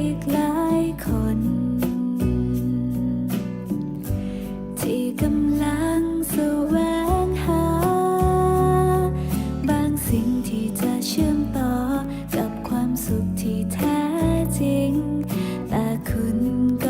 อีกหลายคน ที่กำลังแสวงหา บางสิ่งที่จะเชื่อมต่อกับความสุขที่แท้จริง แต่คุณก็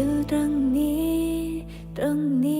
ยู่ตรงนี้ ตรงนี้